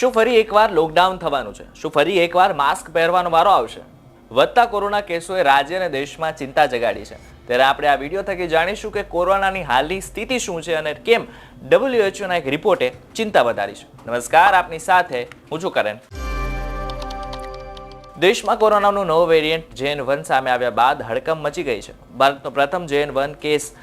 શું ફરી એકવાર લોકડાઉન થવાનું છે? શું ફરી એકવાર માસ્ક પહેરવાનો વારો આવશે? વધતા કોરોના કેસોએ રાજ્ય અને દેશમાં ચિંતા જગાડી છે. ત્યારે આપણે આ વીડિયો થકી જાણીશું કે કોરોનાની હાલની સ્થિતિ શું છે અને કેમ ડબ્લ્યુએચઓના એક રિપોર્ટે ચિંતા વધારી છે. નમસ્કાર, આપની સાથે હું છું કરણ. દેશમાં કોરોનાનું નવો વેરિયન્ટ જેન વન સામે આવ્યા બાદ હડકંપ મચી ગઈ છે. ભારતનો પ્રથમ જેન વન કેસ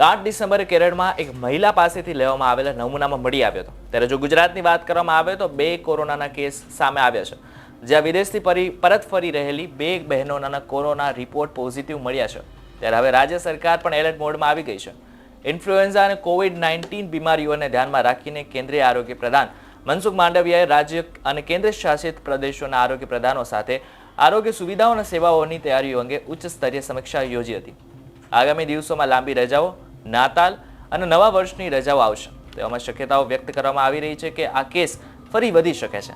આઠ ડિસેમ્બરે કેરળમાં એક મહિલા પાસેથી લેવામાં આવેલા નમૂનામાં મળી આવ્યો હતો. ત્યારે જો ગુજરાતની વાત કરવામાં આવે તો બે કોરોનાના કેસ સામે આવ્યા છે. જ્યાં વિદેશથી પરી પરત ફરી રહેલી બે બહેનોના કોરોના રિપોર્ટ પોઝિટિવ મળ્યા છે. ત્યારે હવે રાજ્ય સરકાર પણ એલર્ટ મોડમાં આવી ગઈ છે. ઇન્ફ્લુએન્ઝા અને કોવિડ નાઇન્ટીન બીમારીઓને ધ્યાનમાં રાખીને કેન્દ્રીય આરોગ્ય પ્રધાન મનસુખ માંડવિયાએ રાજ્ય અને કેન્દ્ર શાસિત પ્રદેશોના આરોગ્ય પ્રધાનો સાથે આરોગ્ય સુવિધાઓ અને સેવાઓની તૈયારીઓ અંગે ઉચ્ચ સ્તરીય સમીક્ષા યોજી હતી. આગામી દિવસોમાં લાંબી રજાઓ નાતાલ અને નવા વર્ષની રજાઓ આવશે. તેવામાં શક્યતાઓ વ્યક્ત કરવામાં આવી રહી છે કે આ કેસ ફરી વધી શકે છે.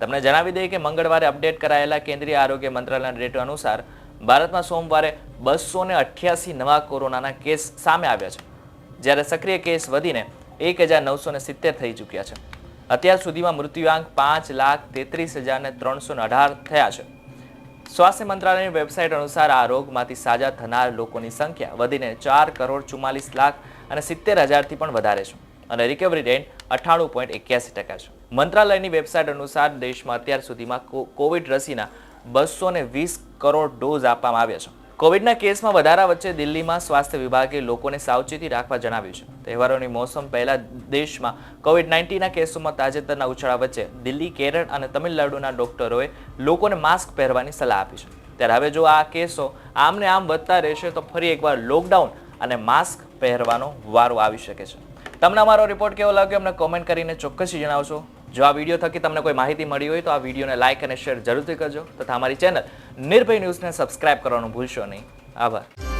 તમને જણાવી દઈએ કે મંગળવારે અપડેટ કરાયેલા કેન્દ્રીય આરોગ્ય મંત્રાલયના ડેટા અનુસાર ભારતમાં સોમવારે બસો અઠ્યાસી નવા કોરોનાના કેસ સામે આવ્યા છે. જ્યારે સક્રિય કેસ વધીને એક હજાર નવસો સિત્તેર થઈ ચૂક્યા છે. અત્યાર સુધીમાં મૃત્યુઆંક પાંચ લાખ તેત્રીસ હજાર ત્રણસો અઢાર થયા છે. સ્વાસ્થ્ય મંત્રાલયની વેબસાઇટ અનુસાર આ રોગમાંથી સાજા થનાર લોકોની સંખ્યા વધીને ચાર કરોડ ચુમ્માલીસ લાખ અને સિત્તેર હજારથી પણ વધારે છે અને રિકવરી રેટ અઠ્ઠાણું પોઈન્ટ એક્યાસી ટકા છે. મંત્રાલયની વેબસાઇટ અનુસાર દેશમાં અત્યાર સુધીમાં કોવિડ રસીના બસો વીસ કરોડ ડોઝ આપવામાં આવ્યા છે. કોવિડના કેસમાં વધારા વચ્ચે દિલ્હીમાં સ્વાસ્થ્ય વિભાગે લોકોને સાવચેતી રાખવા જણાવ્યું છે. તહેવારોની મોસમ પહેલા દેશમાં કોવિડ નાઇન્ટીનના કેસોમાં તાજેતરના ઉછાળા વચ્ચે દિલ્હી, કેરળ અને તમિલનાડુના ડોક્ટરોએ લોકોને માસ્ક પહેરવાની સલાહ આપી છે. ત્યારે હવે જો આ કેસો આમને આમ વધતા રહેશે તો ફરી એકવાર લોકડાઉન અને માસ્ક પહેરવાનો વારો આવી શકે છે. તમને અમારો રિપોર્ટ કેવો લાગ્યો? અમને કોમેન્ટ કરીને ચોક્કસથી જણાવશો. જો આ વીડિયો થકી તમને કોઈ માહિતી મળી હોય તો આ વિડીયોને લાઇક અને શેર જરૂરથી કરજો તથા અમારી ચેનલ નિર્ભય ન્યૂઝને સબસ્ક્રાઇબ કરવાનું ભૂલશો નહીં. આભાર.